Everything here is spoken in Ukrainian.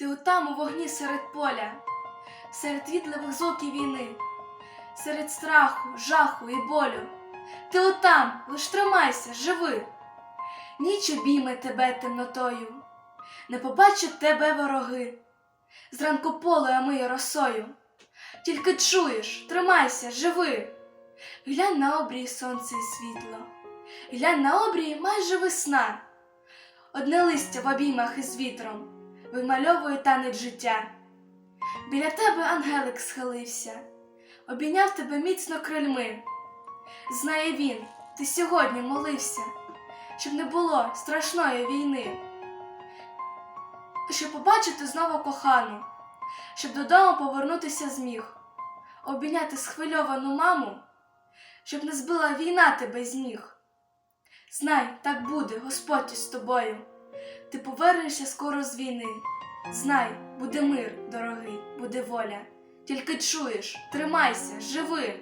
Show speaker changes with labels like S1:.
S1: Ти отам у вогні серед поля, серед відливих звуків війни, серед страху, жаху і болю. Ти отам, лиш тримайся, живи. Ніч обійме тебе темнотою, не побачать тебе вороги. Зранку поле омиє росою. Тільки чуєш, тримайся, живи. Глянь на обрій сонце і світло, глянь на обрій майже весна. Одне листя в обіймах із вітром вимальовує танець життя. Біля тебе ангелик схилився, обійняв тебе міцно крильми. Знає він, ти сьогодні молився, щоб не було страшної війни. Щоб побачити знову кохану, щоб додому повернутися зміг, обійняти схвильовану маму, щоб не збила війна тебе з ніг. Знай, так буде, Господь із тобою. Ти повернешся скоро з війни. Знай, буде мир, дорогий, буде воля. Тільки чуєш, тримайся, живи.